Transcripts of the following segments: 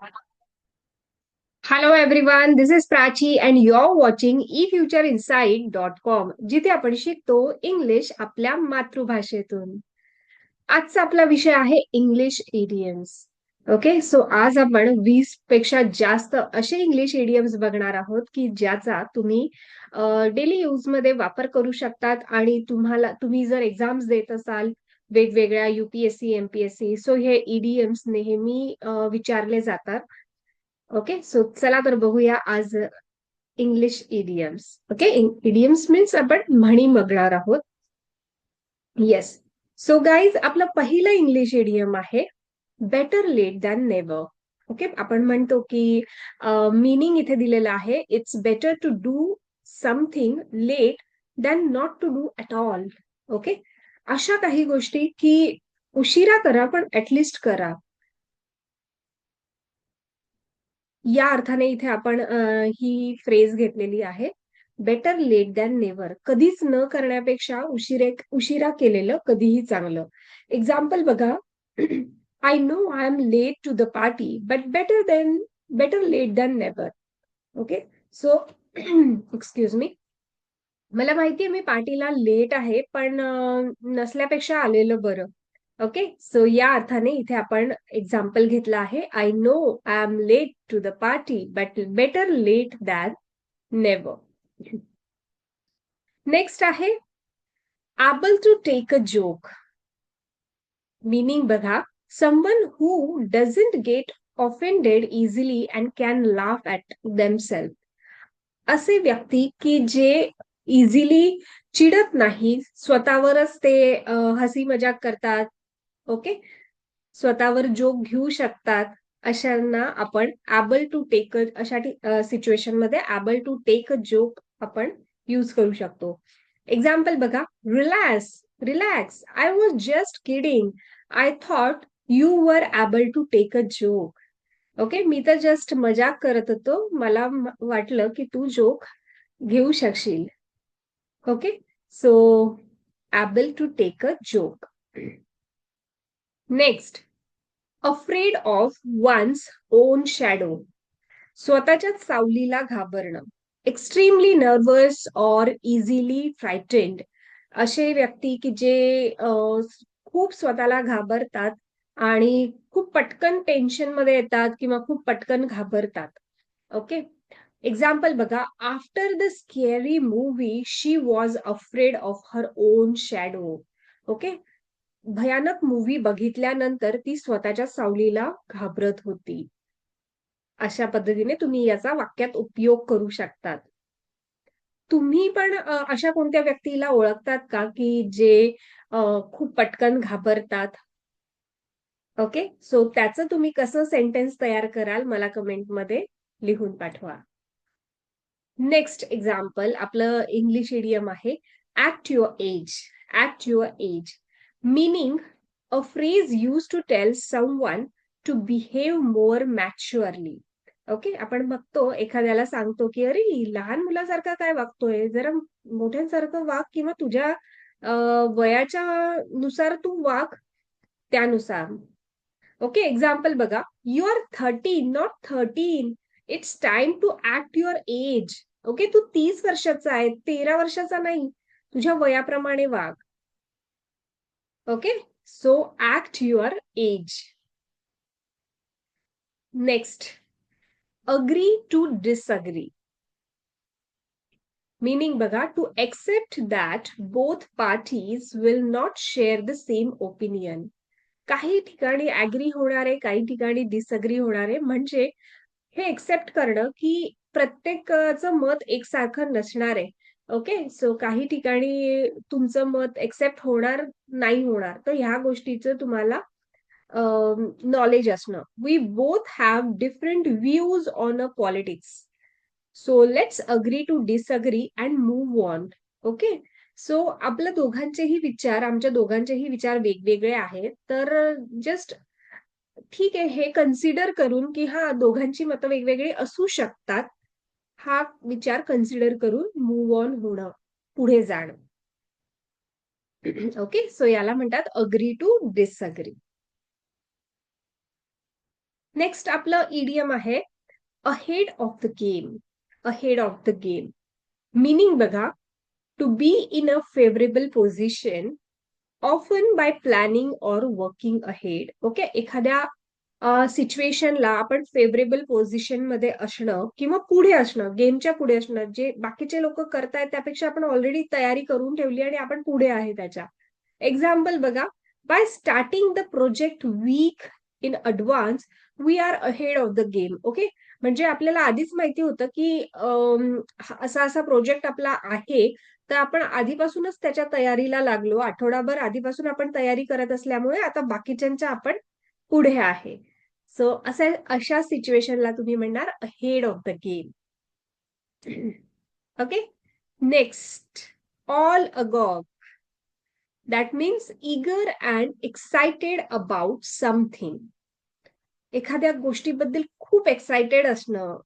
Hello everyone this is Prachi and you're watching E future insight dot com जिथे आपण शिकतो English आपल्या मातृभाषेतून. आजचा आपला विषय आहे इंग्लिश इडियम्स ओके सो आज आपण वीसपेक्षा जास्त असे इंग्लिश इडियम्स बघणार आहोत की ज्याचा तुम्ही डेली युजमध्ये वापर करू शकतात आणि तुम्हाला तुम्ही जर एक्झाम्स देत असाल वेगवेगळ्या युपीएससी एमपीएससी सो हे ईडीएम्स नेहमी विचारले जातात. ओके सो चला तर बघूया आज English idioms okay idioms means आपण म्हणी बघणार आहोत. येस सो गाईज आपलं पहिलं इंग्लिश इडियम आहे better late than never okay आपण म्हणतो की मिनिंग इथे दिलेलं आहे it's better to do something late than not to do at all okay अशा काही गोष्टी की उशिरा करा पण ऍटलिस्ट करा. या अर्थाने इथे आपण ही फ्रेज घेतलेली आहे बेटर लेट दॅन नेवर कधीच न करण्यापेक्षा उशिरे उशिरा केलेलं कधीही चांगलं. एक्झाम्पल बघा. I know I am late to the party but better then better late than never okay so excuse me मला माहितीये मी पार्टीला लेट आहे पण नसल्यापेक्षा आलेलं बरं. ओके? सो या अर्थाने इथे आपण एक्झाम्पल घेतलं आहे. I know I am late to the party but better late than never next आहे able to take a joke. Meaning बघा someone who doesn't get offended easily and can laugh at themselves असे व्यक्ती की जे easily चिडत नाही. स्वतःवरच ते हसी मजाक करतात. ओके स्वतःवर जोक घेऊ शकतात. अशांना आपण ॲबल टू टेक अशा सिच्युएशनमध्ये able to take a joke आपण यूज करू शकतो. एक्झाम्पल बघा. Relax relax I was just kidding I thought you were able to take a joke okay मी तर जस्ट मजाक करत होतो. मला वाटलं की तू जोक घेऊ शकशील. Okay so able to take a joke next afraid of one's own shadow स्वतःच्याच सावलीला घाबरणं extremely nervous or easily frightened असे व्यक्ती की जे खूप स्वतःला घाबरतात आणि खूप पटकन टेन्शनमध्ये येतात किंवा खूप पटकन घाबरतात. ओके एक्झाम्पल बघा after the scary movie she was afraid of her own shadow okay भयानक मूवी बघितल्यानंतर ती स्वतःच्या सावलीला घाबरत होती. अशा पद्धतीने तुम्ही याचा वाक्यात उपयोग करू शकतात. तुम्ही पण अशा कोणत्या व्यक्तीला ओळखतात का की जे खूप पटकन घाबरतात? ओके सो त्याचं तुम्ही कसं सेंटेन्स तयार कराल मला कमेंटमध्ये लिहून पाठवा. नेक्स्ट एक्झाम्पल आपलं इंग्लिश इडियम आहे act your age act your age meaning a phrase used to tell someone to behave more maturely. Okay आपण बघतो एखाद्याला सांगतो की अरे लहान मुलासारखा काय वागतोय? जरा मोठ्यांसारखं वाग किंवा तुझ्या वयाच्या नुसार तू वाग त्यानुसार. ओके एक्झाम्पल बघा. You are thirteen not thirteen it's time to act your age okay तू तीस वर्षाचा आहे तेरा वर्षाचा नाही तुझ्या वयाप्रमाणे वाघ okay so act your age next agree to disagree meaning बघा to accept that both parties will not share the same opinion काही ठिकाणी अग्री होणारे काही ठिकाणी डिसअग्री होणारे म्हणजे हे एक्सेप्ट करणं की प्रत्येकाचं मत एकसारखं नसणार आहे. ओके सो काही ठिकाणी तुमचं मत एक्सेप्ट होणार नाही होणार. तर ह्या गोष्टीचं तुम्हाला नॉलेज असणं. We both have different views on a politics so let's agree to disagree and move on okay so आपल्या दोघांचेही विचार आमच्या दोघांचेही विचार वेगवेगळे आहेत. तर जस्ट ठीक आहे हे कन्सिडर करून की हा दोघांची मतं वेगवेगळी असू शकतात. हा विचार कन्सिडर करून मूव्ह ऑन होणं पुढे जाणं. ओके सो याला म्हणतात अग्री टू डिसअग्री नेक्स्ट आपलं ईडीएम आहे ahead of the game ahead of the game meaning बघा to be in a favourable position often by planning or working ahead okay एखाद्या सिच्युएशनला आपण फेवरेबल पोझिशनमध्ये असणं किंवा पुढे असणं गेमच्या पुढे असणं जे बाकीचे लोक करतायत त्यापेक्षा आपण ऑलरेडी तयारी करून ठेवली आणि आपण पुढे आहे त्याच्या. एक्झाम्पल बघा by starting the project week in advance we are ahead of the game okay म्हणजे आपल्याला आधीच माहिती होतं की असा असा प्रोजेक्ट आपला आहे तर आपण आधीपासूनच त्याच्या तयारीला लागलो. आठवडाभर आधीपासून आपण तयारी करत असल्यामुळे आता बाकीच्यांच्या आपण पुढे आहे. सो असं अशा सिच्युएशनला तुम्ही म्हणणार head of the game okay next all agog that means eager and excited about something एखाद्या गोष्टीबद्दल खूप एक्साइटेड असणं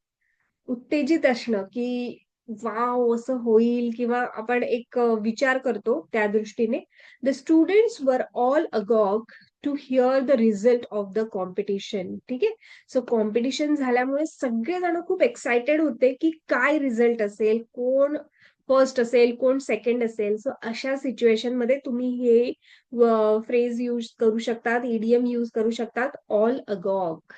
उत्तेजित असणं की वाव असं होईल किंवा आपण एक विचार करतो त्या दृष्टीने. The students were all agog to hear the result of the competition ठीक आहे? सो कॉम्पिटिशन झाल्यामुळे सगळेजण खूप एक्सायटेड होते की काय रिझल्ट असेल कोण फर्स्ट असेल कोण सेकंड असेल. सो अशा सिच्युएशनमध्ये तुम्ही हे फ्रेज यूज करू शकतात ईडीएम यूज करू शकतात ऑल अगॉग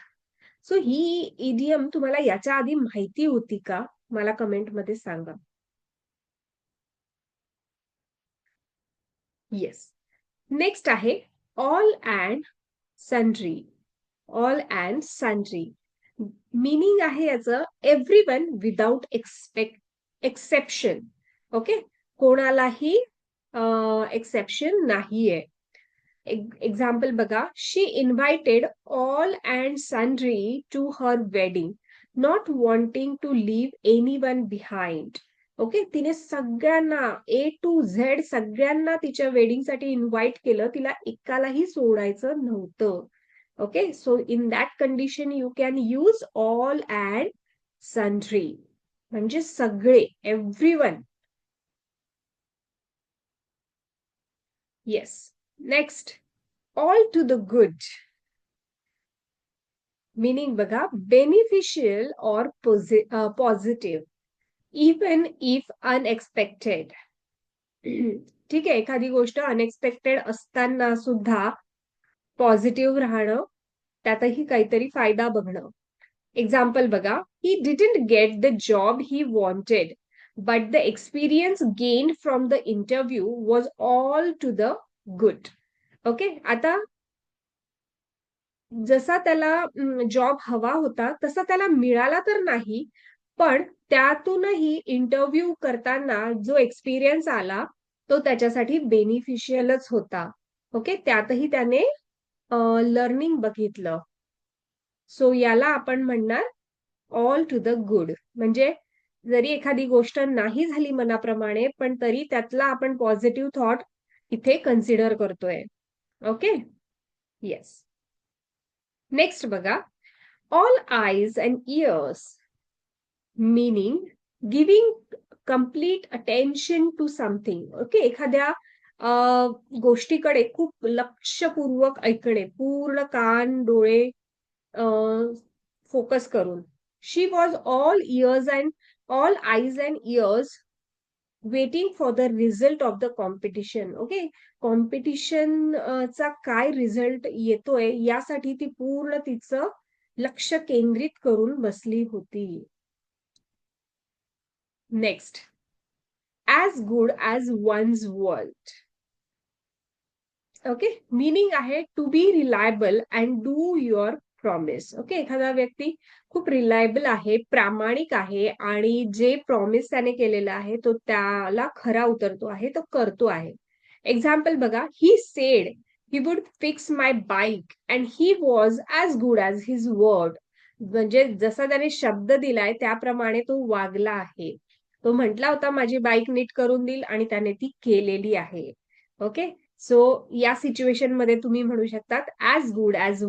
सो ही ईडीएम तुम्हाला याच्या आधी माहिती होती का? मला कमेंटमध्ये सांगा. येस नेक्स्ट आहे all and sundry all and sundry meaning आहे याचं every one without expect exception okay कोणालाही एक्सेप्शन नाहीये एक्झाम्पल बघा she invited all and sundry to her wedding not wanting to leave any one behind okay तिने सगळ्यांना ए to Z सगळ्यांना तिच्या वेडिंगसाठी invite केलं. तिला एकालाही सोडायचं नव्हतं. Okay so in that condition you can use all and sundry म्हणजे सगळे every one yes next all to the good meaning बघा beneficial or positive even if unexpected ठीक आहे एखादी गोष्ट अनएक्सपेक्टेड असताना सुद्धा पॉझिटिव्ह राहणं त्यातही काहीतरी फायदा बघणं. एक्झाम्पल बघा he didn't get the job he wanted but the experience gain from the interview was all to the good okay आता जसा त्याला जॉब हवा होता तसा त्याला मिळाला तर नाही पण त्यातूनही इंटरव्ह्यू करताना जो एक्सपिरियन्स आला तो त्याच्यासाठी बेनिफिशियलच होता. ओके त्यातही त्याने लर्निंग बघितलं. सो याला आपण म्हणणार ऑल टू द गुड म्हणजे जरी एखादी गोष्ट नाही झाली मनाप्रमाणे पण तरी त्यातला आपण पॉझिटिव्ह थॉट इथे कन्सिडर करतोय. ओके येस नेक्स्ट बघा. All eyes and ears meaning giving complete attention to something okay एखाद्या गोष्टीकडे खूप लक्षपूर्वक ऐकणे पूर्ण कान डोळे फोकस करून. She was all ears and all eyes and ears waiting for the result of the competition okay competition चा काय रिझल्ट येतोय यासाठी ती पूर्ण तिचं लक्ष केंद्रित करून बसली होती. Next as good as one's world okay meaning आहे to be reliable and do your promise okay एखादा व्यक्ती खूप रिलायबल आहे प्रामाणिक आहे आणि जे प्रॉमिस त्याने केलेला आहे तो त्याला खरा उतरतो आहे तो करतो आहे. एक्झाम्पल बघा. He said he would fix my bike and he was as good as his word म्हणजे जसा त्याने शब्द दिलाय त्याप्रमाणे तो वागला आहे. तो म्हटला होता माझी बाईक नीट करून देईल आणि त्याने ती केलेली आहे. ओके सो या सिच्युएशनमध्ये तुम्ही म्हणू शकतात as good as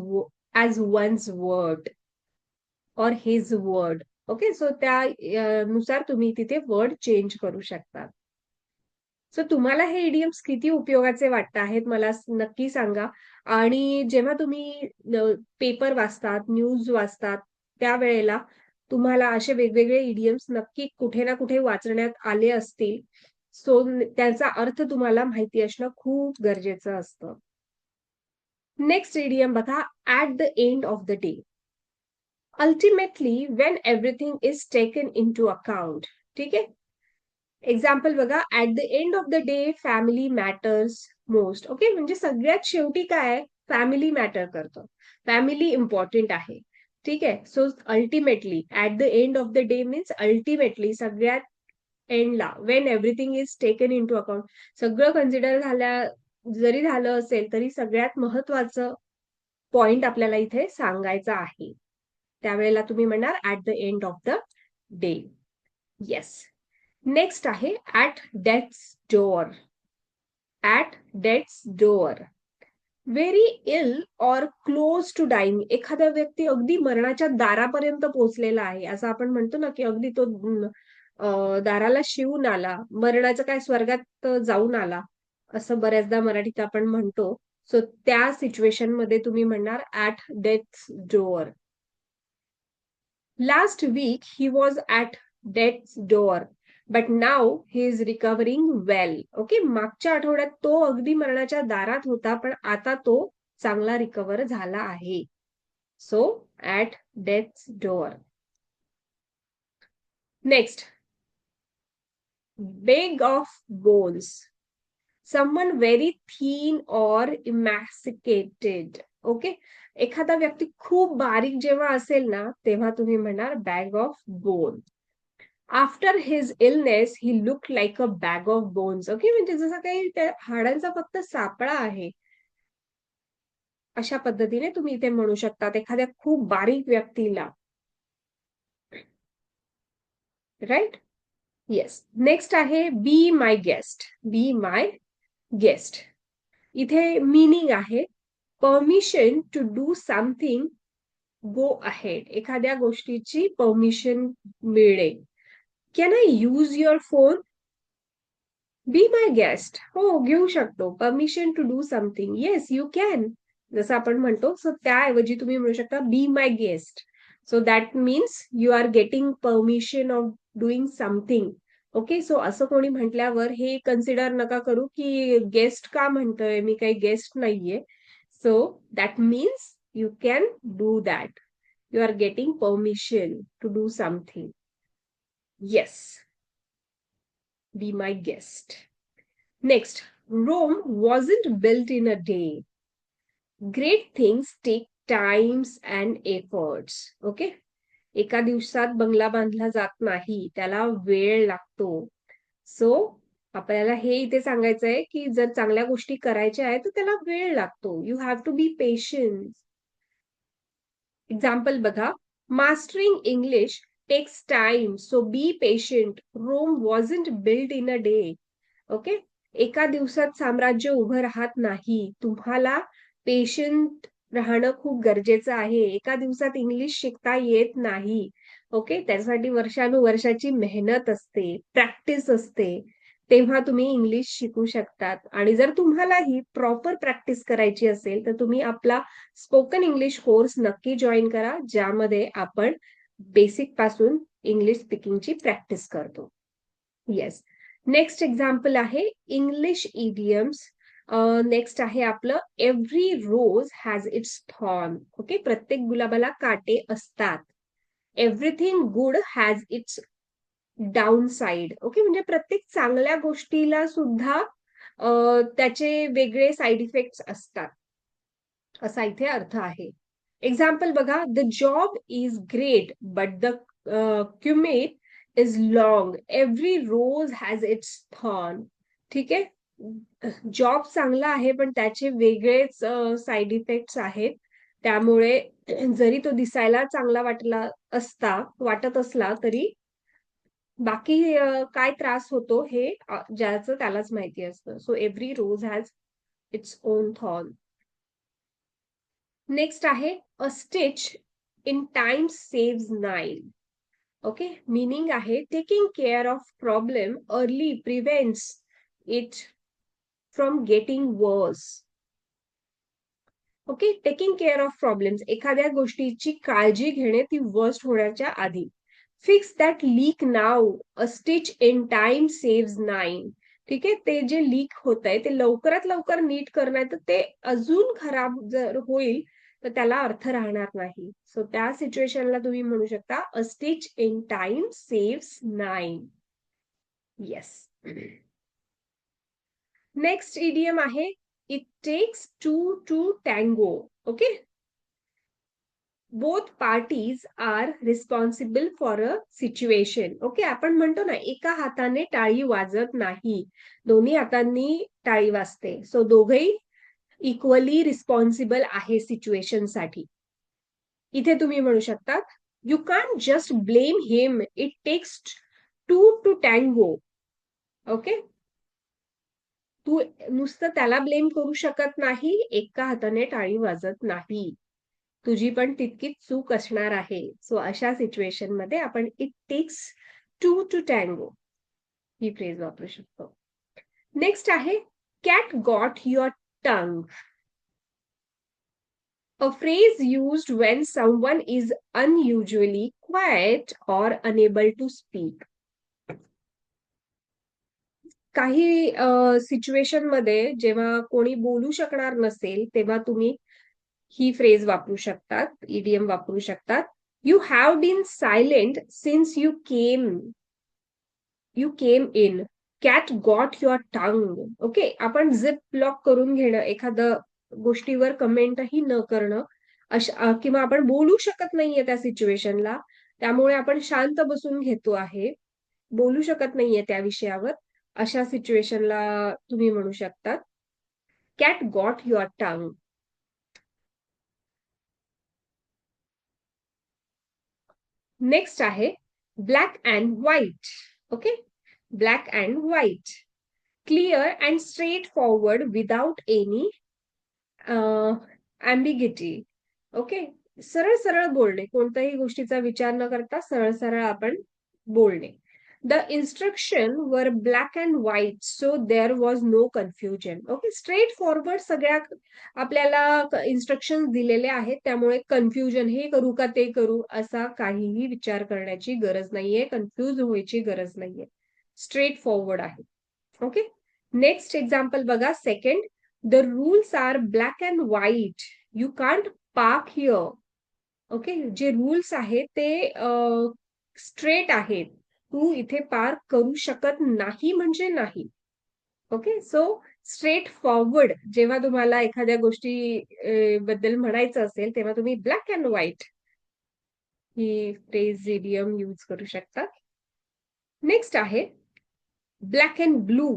as one's word or his word okay so त्यानुसार तुम्ही तिथे वर्ड चेंज करू शकता सो तुम्हाला हे इडियम्स किती उपयोगाचे वाटत आहेत मला नक्की सांगा. आणि जेव्हा तुम्ही पेपर वाचतात न्यूज वाचतात त्यावेळेला तुम्हाला असे वेगवेगळे इडियम्स नक्की कुठे ना कुठे वाचण्यात आले असतील. सो त्याचा अर्थ तुम्हाला माहिती असणं खूप गरजेचं असतं. नेक्स्ट इडियम बघा at the end of the day ultimately when everything is taken into account ठीक आहे? एक्झाम्पल बघा at the end of the day family matters most okay म्हणजे सगळ्यात शेवटी काय? फॅमिली मॅटर करतं. फॅमिली इम्पॉर्टंट आहे. ठीक आहे. So ultimately at the end of the day means ultimately सगळ्यात एंडला when everything is taken into account सगळं कन्सिडर झाल्या जरी झालं असेल तरी सगळ्यात महत्वाचं पॉइंट आपल्याला इथे सांगायचं आहे. त्यावेळेला तुम्ही म्हणणार at the end of the day yes next आहे at death's door at death's door very ill or close to dying एखादा व्यक्ती अगदी मरणाच्या दारापर्यंत पोहोचलेला आहे. असं आपण म्हणतो ना की अगदी तो दाराला शिवून आला मरणाचं काय स्वर्गात जाऊन आला असं बऱ्याचदा मराठीत आपण म्हणतो. सो त्या सिच्युएशनमध्ये तुम्ही म्हणणार at death door last week he was at death's door but now he is recovering well okay मागच्या आठवड्यात तो अगदी मरणाच्या दारात होता पण आता तो चांगला रिकव्हर झाला आहे. So at death door next bag of bones someone very thin or emaciated okay एखादा व्यक्ती खूप बारीक जेव्हा असेल ना तेव्हा तुम्ही म्हणणार bag of bone after his illness he look like a bag of bones okay म्हणजे जसं काही त्या हाडांचा फक्त सापळा आहे. अशा पद्धतीने तुम्ही इथे म्हणू शकता एखाद्या खूप बारीक व्यक्तीला. राईट येस नेक्स्ट आहे be my guest be my guest इथे मिनिंग आहे permission to do something go ahead एखाद्या गोष्टीची परमिशन मिळेल. Can I use your phone be my guest हो घेऊ शकतो. Permission to do something yes you can जसं आपण म्हणतो सो त्याऐवजी तुम्ही म्हणू शकता be my guest so that means you are getting permission of doing something okay so असं कोणी म्हटल्यावर हे कन्सिडर नका करू की गेस्ट का म्हणतोय? मी काही गेस्ट नाहीये. So that means you can do that you are getting permission to do something yes be my guest next Rome wasn't built in a day great things take times and efforts okay एका दिवसात बंगला बांधला जात नाही त्याला वेळ लागतो. So आपल्याला हे इथे सांगायचं आहे की जर चांगल्या गोष्टी करायच्या आहेत तर त्याला वेळ लागतो. You have to be patience example बघा. Mastering English takes time so be patient Rome wasn't build in a day okay एका दिवसात साम्राज्य उभं राहत नाही. तुम्हाला पेशंट राहणं खूप गरजेचं आहे. एका दिवसात इंग्लिश शिकता येत नाही. ओके त्यासाठी वर्षानुवर्षाची मेहनत असते. प्रॅक्टिस असते. तेव्हा तुम्ही इंग्लिश शिकू शकतात. आणि जर तुम्हाला ही प्रॉपर प्रॅक्टिस करायची असेल तर तुम्ही आपला स्पोकन इंग्लिश कोर्स नक्की जॉईन करा ज्यामध्ये आपण बेसिकपासून इंग्लिश स्पीकिंगची प्रॅक्टिस करतो. येस नेक्स्ट एक्झाम्पल आहे इंग्लिश इडियम्स नेक्स्ट आहे आपलं every rose has its thorn okay प्रत्येक गुलाबाला काटे असतात. Everything good has its down side okay म्हणजे प्रत्येक चांगल्या गोष्टीला सुद्धा त्याचे वेगळे साईड इफेक्ट असतात. असा इथे अर्थ आहे. एक्झाम्पल बघा the job is great but the commute is long every rose has its thorn ठीक आहे जॉब चांगला आहे पण त्याचे वेगळेच साईड इफेक्ट्स आहेत. त्यामुळे जरी तो दिसायला चांगला वाटला असता वाटत असला तरी बाकी काय त्रास होतो हे ज्याचं त्यालाच माहिती असतं. So every rose has its own thorn next आहे a stitch in time save nine okay meaning आहे taking care of problem early prevents it from getting worse okay taking care of problems एखाद्या गोष्टीची काळजी घेणे ती worst होण्याच्या आधी. Fix that leak now a stitch in time save nine ठीक आहे ते जे लीक होत आहे ते लवकरात लवकर नीट करणं तर ते अजून खराब जर होईल तर त्याला अर्थ राहणार नाही. सो त्या सिच्युएशनला तुम्ही म्हणू शकता a stitch in time save nine yes next idiom आहे it takes two to tango okay both parties are responsible for a situation okay आपण म्हणतो ना एका हाताने टाळी वाजत नाही. दोन्ही हातांनी टाळी वाजते. सो दोघही इक्वली रिस्पॉन्सिबल आहे सिच्युएशनसाठी इथे तुम्ही म्हणू शकता you can just blame him it takes two to tango okay तू नुसतं त्याला ब्लेम करू शकत नाही एका हाताने टाळी वाजत नाही. तुझी पण तितकीच चूक असणार आहे. सो अशा सिच्युएशनमध्ये आपण it takes two to tango he phrase वापरू शकतो. नेक्स्ट आहे cat got your tongue A phrase used when someone is unusually quiet or unable to speak. काही सिच्युएशनमध्ये जेव्हा कोणी बोलू शकणार नसेल तेव्हा तुम्ही ही फ्रेज वापरू शकतात इडियम वापरू शकतात. You have been silent since you came you came in cat got your tongue okay आपण झिप ब्लॉक करून घेणं एखादं गोष्टीवर कमेंटही न करणं अशा किंवा आपण बोलू शकत नाहीये त्या सिच्युएशनला त्यामुळे आपण शांत बसून घेतो आहे. बोलू शकत नाहीये त्या विषयावर अशा सिच्युएशनला तुम्ही म्हणू शकतात. Cat got your tongue next आहे black and white okay black and white clear and straightforward without any ambiguity. Okay सरळ सरळ बोलणे. कोणत्याही गोष्टीचा विचार न करता सरळ सरळ आपण बोलणे. The instruction were black and white so there was no confusion okay straightforward सगळ्या आपल्याला इन्स्ट्रक्शन दिलेले आहेत. त्यामुळे कन्फ्युजन हे करू का ते करू असा काहीही विचार करण्याची गरज नाहीये. कन्फ्युज व्हायची गरज नाहीये. स्ट्रेट फॉरवर्ड आहे. ओके नेक्स्ट एक्झाम्पल बघा second the rules are black and white you can't park here okay जे रूल्स आहेत ते स्ट्रेट आहेत. तू इथे पार्क करू शकत नाही म्हणजे नाही. ओके सो स्ट्रेट फॉरवर्ड जेव्हा तुम्हाला एखाद्या गोष्टी बद्दल म्हणायचं असेल तेव्हा तुम्ही ब्लॅक अँड व्हाईट ही फ्रेज इडियम यूज करू शकता. नेक्स्ट आहे black and blue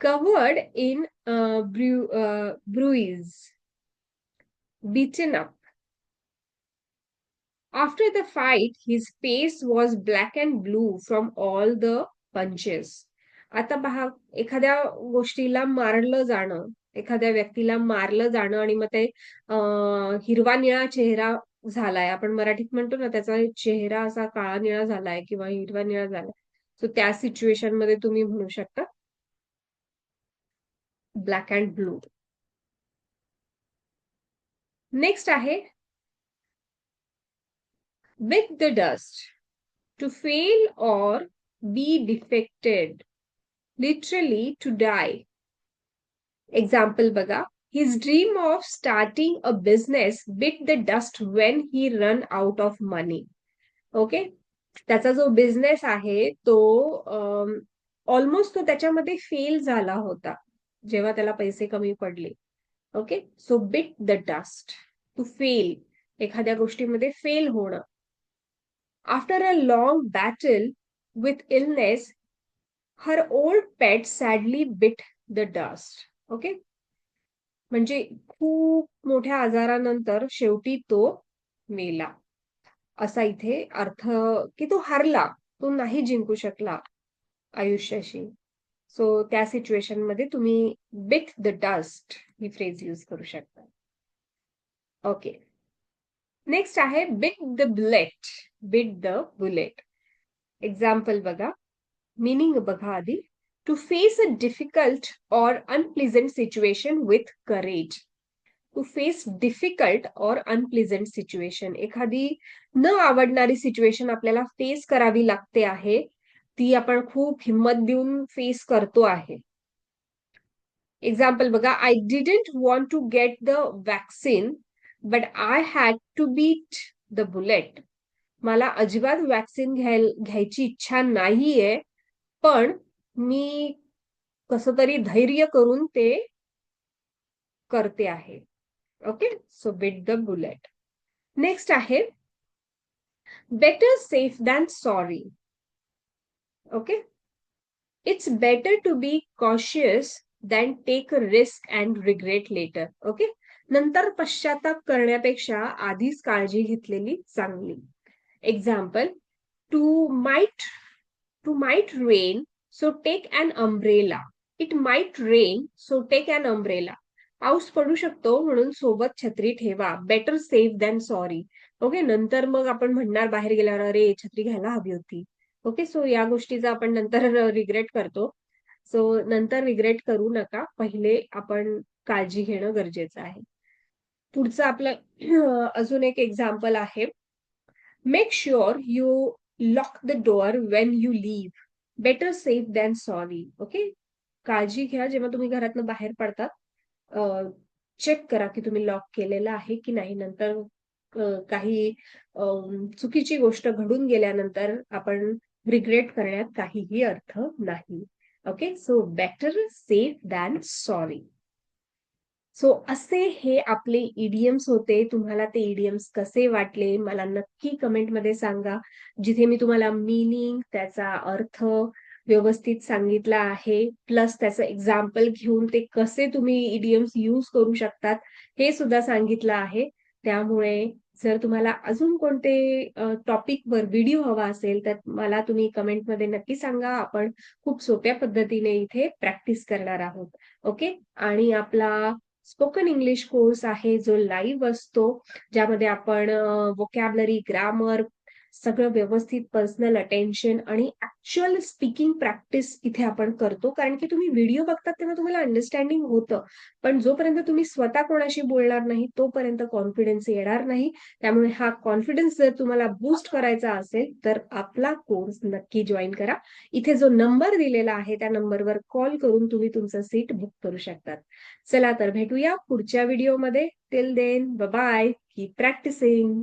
covered in uh, bru uh, bruise, beaten up. After the fight, his face was black and blue from all the punches. आता पहा एखाद्या गोष्टीला मारलं जाणं एखाद्या व्यक्तीला मारलं जाणं आणि मग ते हिरवा निळा चेहरा झालाय आपण मराठीत म्हणतो ना त्याचा चेहरा असा काळा निळा झालाय किंवा हिरवा निळा झालाय सो त्या सिच्युएशनमध्ये तुम्ही म्हणू शकता. ब्लॅक अँड ब्लू नेक्स्ट आहे. With the dust to fail or be defected literally to die example बघा his dream of starting a business bit the dust when he run out of money okay त्याचा जो business आहे तो almost तो त्याच्यामध्ये fail झाला होता जेव्हा त्याला पैसे कमी पडले. Okay so bit the dust to fail एखाद्या गोष्टीमध्ये फेल होणं. After a long battle with illness her old pet sadly bit the dust okay म्हणजे खूप मोठ्या आजारानंतर शेवटी तो मेला. असा इथे अर्थ की तो हरला तो नाही जिंकू शकला आयुष्याशी. सो त्या सिच्युएशनमध्ये तुम्ही बिट द डस्ट ही फ्रेज यूज करू शकता. ओके नेक्स्ट आहे bite the bullet bite the bullet example बघा. मिनिंग बघा आधी. To face a difficult or unplesant situation with courage to face difficult or unpleasant situation एखादी न आवडणारी सिच्युएशन आपल्याला फेस करावी लागते आहे ती आपण खूप हिंमत देऊन फेस करतो आहे. एक्झाम्पल बघा I didn't want to get the vaccine but I had to beat the bullet मला अजिबात वॅक्सिन घ्याय घ्यायची इच्छा नाहीये पण मी कसं तरी धैर्य करून ते करते आहे. Okay so bit the bullet next आहे better safe than sorry okay it's better to be cautious than take risk and regret later okay नंतर पश्चाताप करण्यापेक्षा आधीच काळजी घेतलेली चांगली example to might to might rain so take an umbrella it might rain so take an umbrella पाऊस पडू शकतो म्हणून सोबत छत्री ठेवा. Better safe than sorry okay नंतर मग आपण म्हणणार बाहेर गेल्यावर अरे छत्री घ्यायला हवी होती. ओके सो या गोष्टीचा आपण नंतर रिग्रेट करतो. सो नंतर रिग्रेट करू नका. पहिले आपण काळजी घेणं गरजेचं आहे. पुढचं आपलं अजून एक एक्झाम्पल आहे. Make sure you lock the door when you leave better safe than sorry okay काळजी घ्या जेव्हा तुम्ही घरातनं बाहेर पडतात. चेक करा की तुम्ही लॉक केलेलं आहे की नाही. नंतर काही चुकीची गोष्ट घडून गेल्यानंतर आपण रिग्रेट करण्यात काहीही अर्थ नाही. Okay so better safe than sorry so असे हे आपले ईडीएम्स होते. तुम्हाला ते ईडीएम्स कसे वाटले? मला नक्की कमेंटमध्ये सांगा. जिथे मी तुम्हाला मिनिंग त्याचा अर्थ व्यवस्थित सांगितला आहे. प्लस त्याचं एक्झाम्पल घेऊन ते कसे तुम्ही इडियम्स यूज करू शकतात हे सुद्धा सांगितलं आहे. त्यामुळे जर तुम्हाला अजून कोणते टॉपिकवर व्हिडिओ हवा असेल तर मला तुम्ही कमेंटमध्ये नक्की सांगा. आपण खूप सोप्या पद्धतीने इथे प्रॅक्टिस करणार आहोत. ओके आणि आपला स्पोकन इंग्लिश कोर्स आहे जो लाईव्ह असतो ज्यामध्ये आपण वोकॅबलरी ग्रामर सगळं व्यवस्थित पर्सनल अटेन्शन आणि ऍक्च्युअल स्पीकिंग प्रॅक्टिस इथे आपण करतो. कारण की तुम्ही व्हिडिओ बघतात तेव्हा तुम्हाला अंडरस्टँडिंग होतं. पण जोपर्यंत तुम्ही स्वतः कोणाशी बोलणार नाही तोपर्यंत कॉन्फिडन्स येणार नाही. त्यामुळे हा कॉन्फिडन्स जर तुम्हाला बूस्ट करायचा असेल तर आपला कोर्स नक्की जॉईन करा. इथे जो नंबर दिलेला आहे त्या नंबरवर कॉल करून तुम्ही तुमचं सीट बुक करू शकतात. चला तर भेटूया पुढच्या व्हिडिओमध्ये till then bye keep practicing